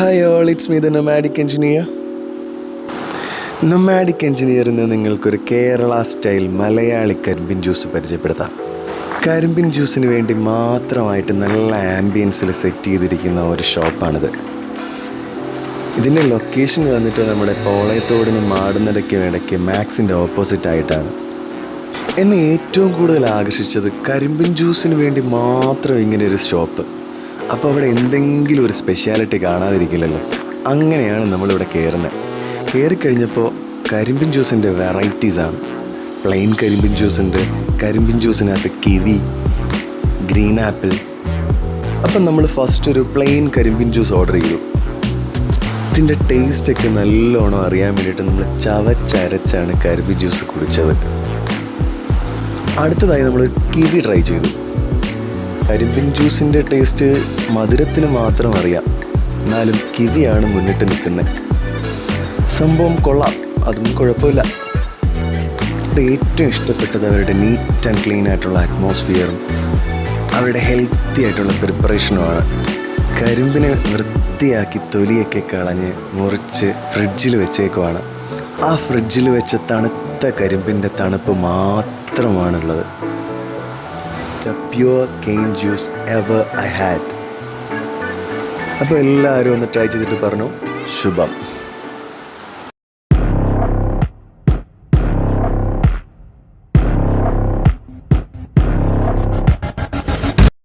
Hi all it's me the nomadic engineer nomadic engineer നിങ്ങൾക്കൊരു Kerala style Malayali കരിമ്പിൻ juice പരിചയപ്പെടുത്താം. കരിമ്പിൻ ജ്യൂസിന് വേണ്ടി മാത്രമായിട്ട് നല്ല ആംബിയൻസിൽ സെറ്റ് ചെയ്തിരിക്കുന്ന ഒരു ഷോപ്പാണിത് ഇതിന്റെ ലൊക്കേഷൻ വന്നിട്ട് നമ്മുടെ പോളയത്തോടിന് മാടുന്നിടയ്ക്കും ഇടയ്ക്ക് മാക്സിന്റെ ഓപ്പോസിറ്റ് ആയിട്ടാണ്. എന്നെ ഏറ്റവും കൂടുതൽ ആകർഷിച്ചത് കരിമ്പിൻ ജ്യൂസിന് വേണ്ടി മാത്രം ഇങ്ങനെ ഒരു ഷോപ്പ് അപ്പോൾ അവിടെ എന്തെങ്കിലും ഒരു സ്പെഷ്യാലിറ്റി കാണാതിരിക്കില്ലല്ലോ. അങ്ങനെയാണ് നമ്മളിവിടെ കയറുന്നത് കയറിക്കഴിഞ്ഞപ്പോൾ കരിമ്പിൻ ജ്യൂസിന്റെ വെറൈറ്റീസാണ് പ്ലെയിൻ കരിമ്പിൻ ജ്യൂസ് ഉണ്ട്. കരിമ്പിൻ ജ്യൂസിനകത്ത് കിവി ഗ്രീൻ ആപ്പിൾ അപ്പം നമ്മൾ ഫസ്റ്റ് ഒരു പ്ലെയിൻ കരിമ്പിൻ ജ്യൂസ് ഓർഡർ ചെയ്തു. ഇതിന്റെ ടേസ്റ്റൊക്കെ നല്ലോണം അറിയാൻ വേണ്ടിയിട്ട് നമ്മൾ ചവച്ചരച്ചാണ് കരിമ്പിൻ ജ്യൂസ് കുടിച്ചത്. അടുത്തതായി നമ്മൾ കിവി ട്രൈ ചെയ്തു. കരിമ്പിൻ ജ്യൂസിന്റെ ടേസ്റ്റ് മധുരത്തിന് മാത്രം അറിയാം. എന്നാലും കിവിയാണ് മുന്നിട്ട് നിൽക്കുന്നത് സംഭവം കൊള്ളാം. അതും കുഴപ്പമില്ല. ഇവിടെ ഏറ്റവും ഇഷ്ടപ്പെട്ടത് അവരുടെ നീറ്റ് ആൻഡ് ക്ലീൻ ആയിട്ടുള്ള അറ്റ്മോസ്ഫിയറും അവരുടെ ഹെൽത്തി ആയിട്ടുള്ള പ്രിപ്പറേഷനുമാണ് കരിമ്പിനെ വൃത്തിയാക്കി തൊലിയൊക്കെ കളഞ്ഞ് മുറിച്ച് ഫ്രിഡ്ജിൽ വെച്ചേക്കുവാണ്. ആ ഫ്രിഡ്ജിൽ വെച്ച തണുത്ത കരിമ്പിന്റെ തണുപ്പ് മാത്രമാണുള്ളത്. Pure cane juice ever I had അപ്പോൾ എല്ലാവരും ഒന്ന് ട്രൈ ചെയ്തിട്ട് പറഞ്ഞു. ശുഭം.